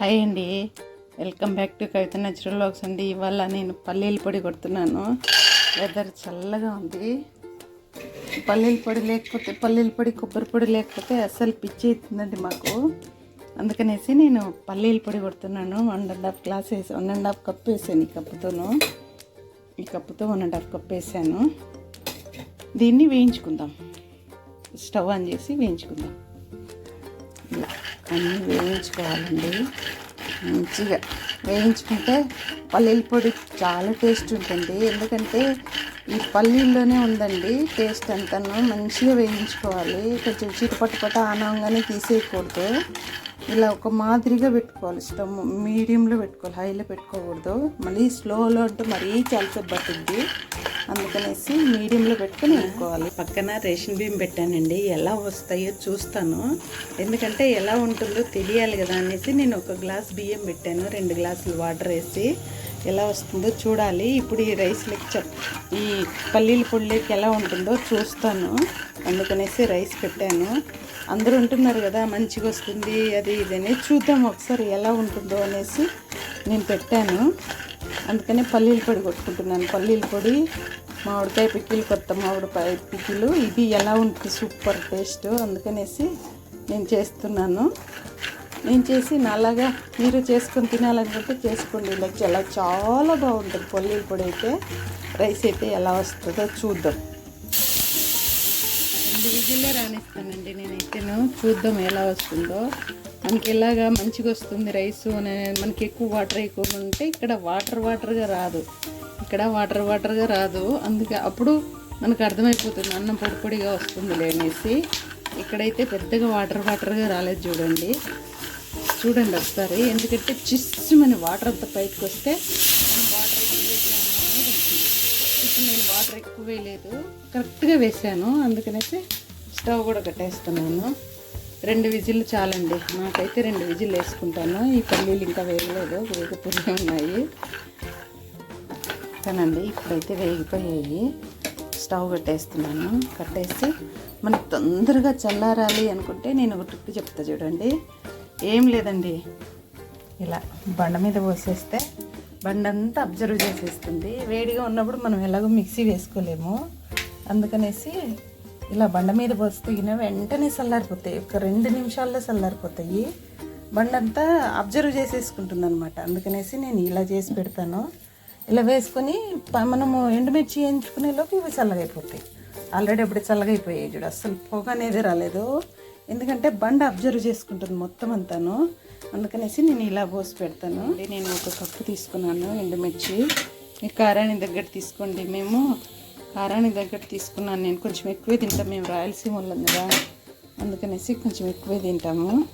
Hi అండి. Welcome back to Kavitha natural vlogs అండి. ఇవాళ నేను పల్లీల పొడి కొడుతున్నాను. వెదర్ చల్లగా ఉంది. పల్లీల పొడి లేకపోతే పల్లీల పొడి కొబ్బరి పొడి లేకపోతే అసలు పిచ్చి అవుతుందండి మాకు. అందుకనేసి నేను పల్లీల పొడి కొడుతున్నాను. వన్ అండ్ హాఫ్ గ్లాస్ వేసి వన్ అండ్ హాఫ్ కప్ వేసాను ఈ కప్పుతోను. ఈ కప్పుతో వన్ అండ్ హాఫ్ కప్ వేసాను. దీన్ని వేయించుకుందాం. స్టవ్ ఆన్ చేసి వేయించుకుందాం. ఇలా. అన్నీ వేయించుకోవాలండి. మంచిగా వేయించుకుంటే పల్లీల పొడి చాలా టేస్ట్ ఉంటుంది ఎందుకంటే ఈ పల్లీల్లోనే ఉందండి టేస్ట్ అంతను. మంచిగా వేయించుకోవాలి. కొంచెం చిటపటపట ఆనంగానే తీసేయకూడదు. ఇలా ఒక మాదిరిగా పెట్టుకోవాలి. స్టవ్ మీడియంలో పెట్టుకోవాలి. హైలో పెట్టుకోకూడదు. మళ్ళీ స్లోలో అంటే మరీ చాలాసేపు పట్టింది అందుకనేసి మీడియంలో పెట్టుకొని వేసుకోవాలి. పక్కన రేషన్ బియ్యం పెట్టానండి. ఎలా వస్తాయో చూస్తాను. ఎందుకంటే ఎలా ఉంటుందో తెలియాలి కదా అనేసి నేను ఒక గ్లాస్ బియ్యం పెట్టాను. రెండు గ్లాసులు వాటర్ వేసి ఎలా వస్తుందో చూడాలి. ఇప్పుడు ఈ రైస్ లెక్క చెప్ ఈ పల్లీల పొడిలోకి ఎలా ఉంటుందో చూస్తాను. అందుకనేసి రైస్ పెట్టాను. అందరూ ఉంటున్నారు కదా మంచిగా వస్తుంది అది ఇది చూద్దాం ఒకసారి ఎలా ఉంటుందో అనేసి నేను పెట్టాను. అందుకనే పల్లీల పొడి కొట్టుకుంటున్నాను. పల్లీల పొడి మామిడికాయ పిక్కిలు కొత్త మామిడికాయ పిక్కిలు ఇది ఎలా ఉంటుంది సూపర్ టేస్ట్. అందుకనేసి నేను చేస్తున్నాను. నేను చేసి నాలాగా మీరు చేసుకొని తినాలనుకుంటే చేసుకోండి. ఇలా చాలా చాలా బాగుంటుంది. పల్లీల పొడి అయితే రైస్ అయితే ఎలా వస్తుందో చూద్దాం. రెండు విజిల్లో రాణిస్తానండి నేనైతేను. చూద్దాం ఎలా వస్తుందో. మనకి ఎలాగా మంచిగా వస్తుంది రైస్ మనకి ఎక్కువ వాటర్ ఎక్కువ ఉంటే ఇక్కడ వాటర్ వాటర్గా రాదు. ఇక్కడ వాటర్ వాటర్గా రాదు. అందుకే అప్పుడు మనకు అర్థమైపోతుంది అన్నం పొడి పొడిగా వస్తుంది లేనేసి ఇక్కడైతే పెద్దగా వాటర్ వాటర్గా రాలేదు చూడండి. చూడండి ఒకసారి. ఎందుకంటే చిస్సుమని వాటర్ అంతా పైకి వస్తే వాటర్ ఇప్పుడు నేను వాటర్ ఎక్కువ వేయలేదు. కరెక్ట్గా వేసాను. అందుకనేసి స్టవ్ కూడా కట్టేస్తున్నాను. రెండు విజిల్లు చాలండి. నాకైతే రెండు విజిల్ వేసుకుంటాను. ఈ పల్లీలు ఇంకా వేయలేదు. వేగిపోయి ఉన్నాయి. కానండి ఇప్పుడైతే వేగిపోయాయి. స్టవ్ కట్టేస్తున్నాను. కట్టేసి మనకు తొందరగా చల్లారాలి అనుకుంటే నేను ఒక ట్రిక్ చెప్తా చూడండి. ఏం లేదండి. ఇలా బండ మీద పోసేస్తే బండ అంతా అబ్జర్వ్ చేసేస్తుంది. వేడిగా ఉన్నప్పుడు మనం ఎలాగో మిక్సీ వేసుకోలేము. అందుకనేసి ఇలా బండ మీద పోస్తే వెంటనే చల్లారిపోతాయి ఒక రెండు నిమిషాల్లో చల్లారిపోతాయి బండంతా అబ్జర్వ్ చేసేసుకుంటుంది అనమాట అందుకనేసి నేను ఇలా చేసి పెడతాను. ఇలా వేసుకొని మనము ఎండుమిర్చి వేయించుకునే లోపు ఇవి చల్లగైపోతాయి. ఆల్రెడీ అప్పుడు చల్లగైపోయాయి చూడు. అస్సలు పొగ అనేది రాలేదు. ఎందుకంటే బండ అబ్జర్వ్ చేసుకుంటుంది మొత్తం అంతాను. అందుకనేసి నేను ఇలా పోసి పెడతాను. నేను ఒక కప్పు తీసుకున్నాను ఎండుమిర్చి. ఈ కారాణి దగ్గర తీసుకోండి. మేము కారాణి దగ్గర తీసుకున్నాను. నేను కొంచెం ఎక్కువే తింటాం. మేము రాయలసీమ వాళ్ళం కదా. అందుకనేసి కొంచెం ఎక్కువే తింటాము.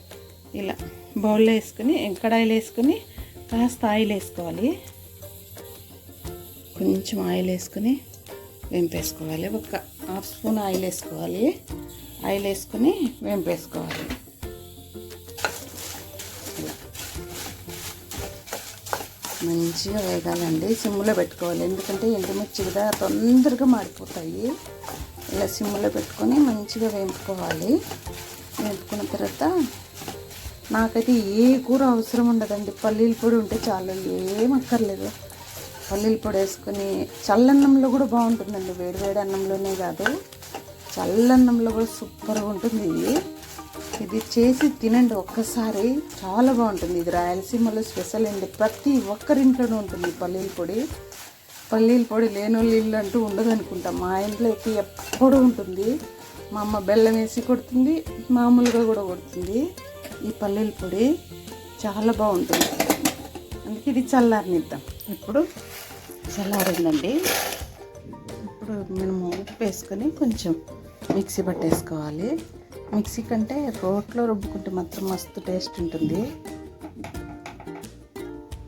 ఇలా బౌల్లో వేసుకుని కడాయిలు వేసుకుని కాస్త ఆయిల్ వేసుకోవాలి. కొంచెం ఆయిల్ వేసుకొని వేంపేసుకోవాలి. ఒక హాఫ్ స్పూన్ ఆయిల్ వేసుకోవాలి. ఆయిల్ వేసుకొని వేంపేసుకోవాలి ఇలా. మంచిగా వేగాలండి. సిమ్లో పెట్టుకోవాలి. ఎందుకంటే ఎండుమిర్చి కదా తొందరగా మాడిపోతాయి. ఇలా సిమ్లో పెట్టుకొని మంచిగా వేపుకోవాలి. వేపుకున్న తర్వాత నాకైతే ఏ కూర అవసరం ఉండదండి. పల్లీల పొడి ఉంటే చాలు. ఏం అక్కర్లేదు. పల్లీల పొడి వేసుకొని చల్లన్నంలో కూడా బాగుంటుందండి. వేడి వేడి అన్నంలోనే కాదు చల్లన్నంలో కూడా సూపర్గా ఉంటుంది. ఇది ఇది చేసి తినండి ఒక్కసారి చాలా బాగుంటుంది. ఇది రాయలసీమలో స్పెషల్ అండి. ప్రతి ఒక్కరింట్లోనూ ఉంటుంది పల్లీల పొడి. పల్లీల పొడి లేని వాళ్ళు ఇల్లు అంటూ ఉండదు అనుకుంటా మా ఇంట్లో అయితే ఎప్పుడూ ఉంటుంది. మా అమ్మ బెల్లం వేసి కొడుతుంది మామూలుగా కూడా కొడుతుంది ఈ పల్లీల పొడి. చాలా బాగుంటుంది. అందుకే ఇది చల్లారనిద్దాం. ఇప్పుడు చల్లారిందండి. ఇప్పుడు మనము ఉప్పు వేసుకొని కొంచెం మిక్సీ పట్టేసుకోవాలి. మిక్సీ కంటే రోట్లో రుబ్బుకుంటే మాత్రం మస్తు టేస్ట్ ఉంటుంది.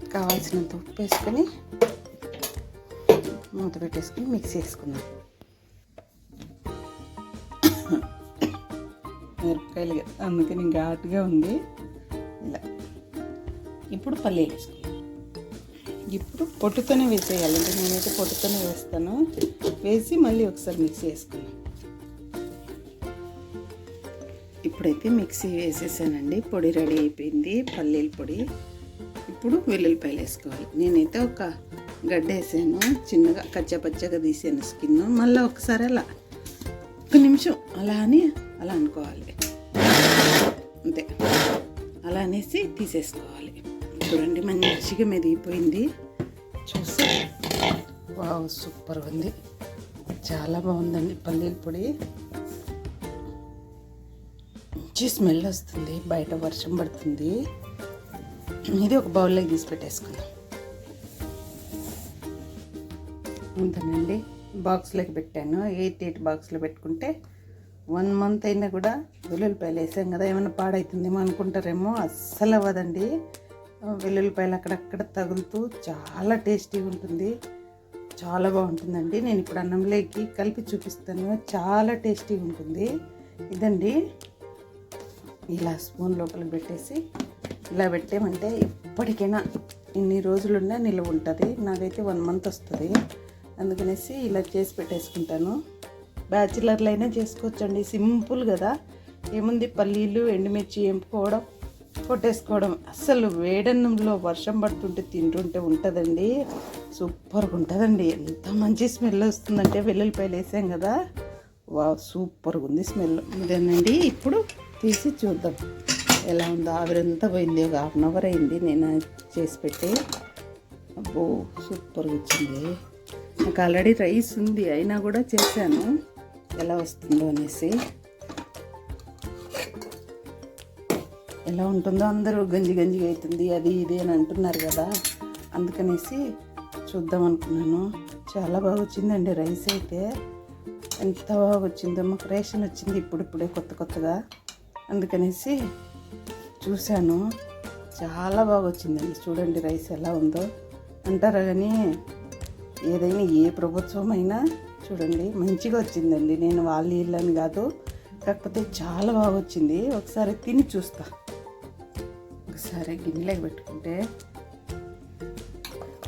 కావాల్సినంత ఉప్పు వేసుకొని మూత పెట్టేసుకుని మిక్సీ వేసుకుందాం. మిరపకాయలు అందుకని ఘాటుగా ఉంది. ఇలా. ఇప్పుడు పల్లీలు వేసుకుందాం. ఇప్పుడు పొట్టుతోనే వేసేయాలండి నేనైతే పొట్టుతోనే వేస్తాను. వేసి మళ్ళీ ఒకసారి మిక్సీ వేసుకున్నాను ఇప్పుడైతే మిక్సీ వేసేసానండి. పొడి రెడీ అయిపోయింది. పల్లీల పొడి. ఇప్పుడు వెల్లుల్లిపాయలు వేసుకోవాలి. నేనైతే ఒక గడ్డ వేసాను. చిన్నగా కచ్చా పచ్చగా తీసాను స్కిన్. మళ్ళీ ఒకసారి అలా ఒక నిమిషం అలా అని అలా అనుకోవాలి. అంతే. అలా అనేసి తీసేసుకోవాలి. చూడండి మంచిగా మెదిగిపోయింది చూసి వావ్ సూపర్ ఉంది. చాలా బాగుందండి పల్లీల పొడి. మంచి స్మెల్ వస్తుంది బయట వర్షం పడుతుంది. ఇది ఒక బౌల్లోకి తీసి పెట్టేసుకుందాం. అంతేనండి బాక్స్లోకి పెట్టాను. ఎయిట్ ఎయిట్ బాక్స్లో పెట్టుకుంటే వన్ మంత్ అయినా కూడా వెల్లుల్లిపాయలు వేసాం కదా ఏమైనా పాడవుతుందేమో అనుకుంటారేమో. అస్సలు అవ్వదండి. వెల్లుల్లిపాయలు అక్కడక్కడ తగులుతూ చాలా టేస్టీగా ఉంటుంది. చాలా బాగుంటుందండి. నేను ఇప్పుడు అన్నంలోకి కలిపి చూపిస్తాను. చాలా టేస్టీగా ఉంటుంది. ఇదండి. ఇలా స్పూన్ లోపల పెట్టేసి ఇలా పెట్టామంటే ఎప్పటికైనా ఇన్ని రోజులున్నా నిల్వ ఉంటుంది. నాకైతే వన్ మంత్ వస్తుంది. అందుకనేసి ఇలా చేసి పెట్టేసుకుంటాను. బ్యాచిలర్లు అయినా చేసుకోవచ్చండి. సింపుల్ కదా. ఏముంది? పల్లీలు ఎండుమిర్చి ఎంపుకోవడం కొట్టేసుకోవడం. అసలు వేడన్నంలో వర్షం పడుతుంటే తింటుంటే ఉంటుందండి. సూపర్గా ఉంటుందండి. ఎంత మంచి స్మెల్ వస్తుందంటే వెల్లుల్లిపాయలు వేసాం కదా. వా సూపర్గా ఉంది స్మెల్. ఇదేనండి ఇప్పుడు తీసి చూద్దాం. ఎలా ఉందో. ఆవిరంతా పోయింది. ఒక హాఫ్ అన్ అవర్ అయింది నేను చేసి పెట్టి. అబ్బో సూపర్గా వచ్చింది. నాకు ఆల్రెడీ రైస్ ఉంది. అయినా కూడా చేశాను. ఎలా వస్తుందో అనేసి. ఎలా ఉంటుందో అందరూ గంజి గంజిగా అవుతుంది అది ఇది అని అంటున్నారు కదా. అందుకనేసి చూద్దాం అనుకున్నాను. చాలా బాగా వచ్చిందండి రైస్ అయితే. ఎంత బాగా వచ్చిందో మాకు రేషన్ వచ్చింది ఇప్పుడిప్పుడే కొత్త కొత్తగా. అందుకనేసి చూశాను. చాలా బాగా వచ్చిందండి. చూడండి రైస్ ఎలా ఉందో. అంటారా కానీ ఏదైనా ఏ ప్రభుత్వం అయినా చూడండి మంచిగా వచ్చిందండి. నేను వాళ్ళ వీళ్ళని కాదు కాకపోతే చాలా బాగా వచ్చింది. ఒకసారి తిని చూస్తా. ఒకసారి గిన్నెలోకి పెట్టుకుంటే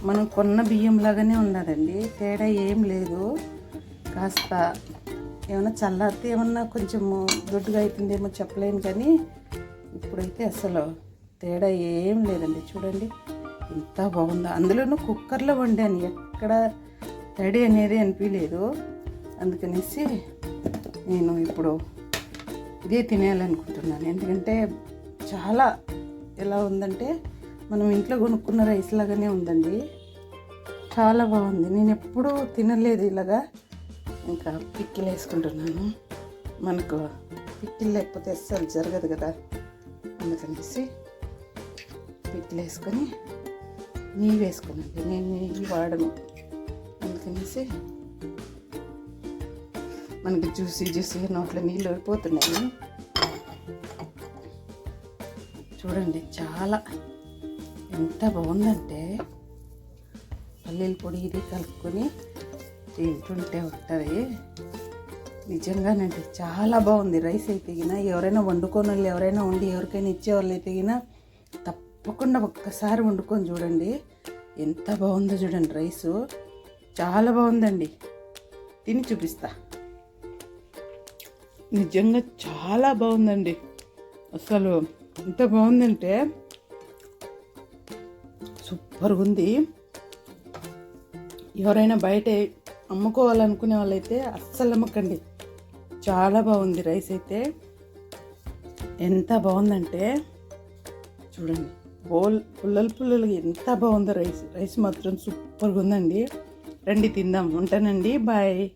మనం కొన్న బియ్యం లాగానే ఉన్నదండి. తేడా ఏం లేదు. కాస్త ఏమైనా చల్లారితే ఏమన్నా కొంచెము దొడ్డుగా అవుతుందేమో చెప్పలేము కానీ ఇప్పుడైతే అసలు తేడా ఏం లేదండి. చూడండి ఎంత బాగుందో. అందులోనూ కుక్కర్లో వండాను. ఎక్కడ తడి అనేది అనిపించలేదు. అందుకనేసి నేను ఇప్పుడు ఇదే తినేయాలనుకుంటున్నాను. ఎందుకంటే చాలా ఎలా ఉందంటే మనం ఇంట్లో కొనుక్కున్న రైస్ లాగానే ఉందండి. చాలా బాగుంది. నేను ఎప్పుడూ తినలేదు ఇలాగా. ఇంకా పిక్కిలు వేసుకుంటున్నాను. మనకు పిక్కిలు లేకపోతే అస్సలు జరగదు కదా. అందుకనేసి పిక్కిలు వేసుకొని నెయ్యి వేసుకోనండి నేను నెయ్యి వాడను. అందుకనేసి మనకి జ్యూసీ జ్యూసీ నోట్లో నీళ్ళు అయిపోతున్నాయి చూడండి చాలా. ఎంత బాగుందంటే పల్లీల పొడి ఇది కలుపుకొని తింటుంటే ఉంటుంది నిజంగానండి చాలా బాగుంది. రైస్ అయితే గిన ఎవరైనా వండుకొని వాళ్ళు ఎవరైనా వండి ఎవరికైనా ఇచ్చేవాళ్ళు అయితే గిన తప్పకుండా ఒక్కసారి వండుకొని చూడండి. ఎంత బాగుందో చూడండి రైసు. చాలా బాగుందండి. తిని చూపిస్తా. నిజంగా చాలా బాగుందండి. అసలు ఎంత బాగుందంటే సూపర్గా ఉంది ఎవరైనా బయట అమ్ముకోవాలనుకునే వాళ్ళైతే అస్సలు అమ్మకండి. చాలా బాగుంది రైస్ అయితే. ఎంత బాగుందంటే చూడండి బోల్ పుల్లలు పుల్లలు ఎంత బాగుందో రైస్ రైస్ మాత్రం సూపర్గా ఉందండి రండి తిందాం ఉంటానండి బాయ్.